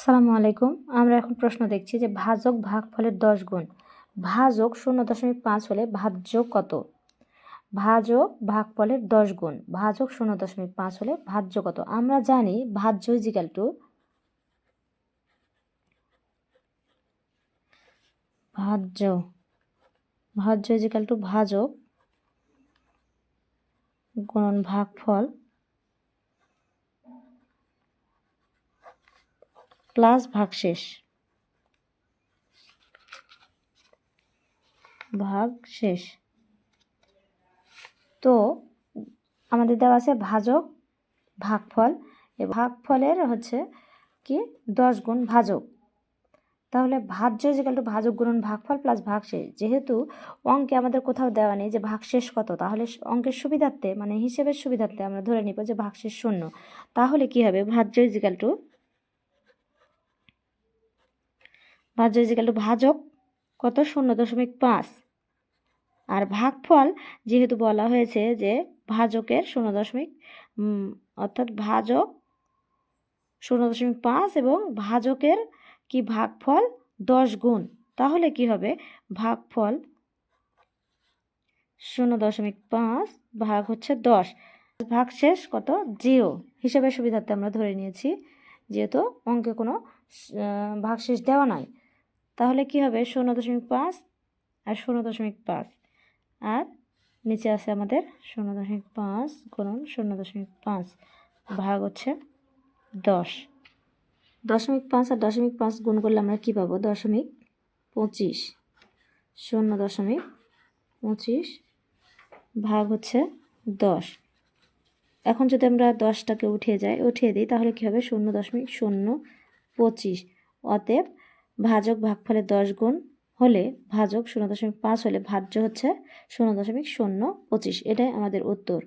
আসসালামু আলাইকুম। আমরা এখন প্রশ্ন দেখছি যে ভাজক ভাগফলের দশ গুণ। ভাজক শূন্য দশমিক পাঁচ হলে ভাজ্য কত? ভাজক ভাগফলের দশ গুণ। ভাজক শূন্য দশমিক পাঁচ হলে ভাজ্য কত? আমরা জানি ভাজ্য ইজিক্যাল টু ভাজ্য। ভাজ্য ইজিক্যাল টু ভাজক গুণন ভাগফল প্লাস ভাগশেষ ভাগ শেষ। তো আমাদের দেওয়া আছে ভাজক, ভাগফল এ ভাগফলের হচ্ছে কি দশ গুণ ভাজক। তাহলে ভাজ্য ইজিক্যাল টু ভাজক গুণন ভাগফল প্লাস ভাগশেষ যেহেতু অঙ্কে আমাদের কোথাও দেওয়া নেই যে ভাগশেষ কত, তাহলে অঙ্কের সুবিধার্থে মানে হিসেবের সুবিধার্থে আমরা ধরে নিব যে ভাগশেষ শূন্য। তাহলে কি হবে? ভাজ্য ইজিক্যাল টু ভাজ্য ইজিক্যাল টু ভাজক, কত? শূন্য দশমিক পাঁচ। আর ভাগফল যেহেতু বলা হয়েছে যে ভাজকের শূন্য দশমিক অর্থাৎ ভাজক শূন্য দশমিক পাঁচ এবং ভাজকের কি ভাগফল? দশ গুণ। তাহলে কি হবে? ভাগফল শূন্য দশমিক পাঁচ ভাগ হচ্ছে দশ। ভাগ শেষ কত? জিরো। হিসেবে সুবিধার্থে আমরা ধরে নিয়েছি, যেহেতু অঙ্কে কোনো ভাগশেষ দেওয়া নাই। তাহলে কি হবে? শূন্য দশমিক পাঁচ আর শূন্য দশমিক পাঁচ। আর নিচে আছে আমাদের শূন্য দশমিক পাঁচ গুণন শূন্য দশমিক পাঁচ ভাগ হচ্ছে দশ। দশমিক পাঁচ আর দশমিক পাঁচ গুণ করলে আমরা কী পাবো? দশমিক পঁচিশ। শূন্য দশমিক পঁচিশ ভাগ হচ্ছে দশ। এখন যদি আমরা দশটাকে উঠিয়ে যাই, উঠিয়ে দিই, তাহলে কী হবে? শূন্য দশমিক শূন্য পঁচিশ। অতএব ভাজক ভাগফলের দশ গুণ হলে ভাজক শূন্য দশমিক পাঁচ হলে ভাজ্য হচ্ছে শূন্য দশমিক শূন্য পঁচিশ। এটাই আমাদের উত্তর।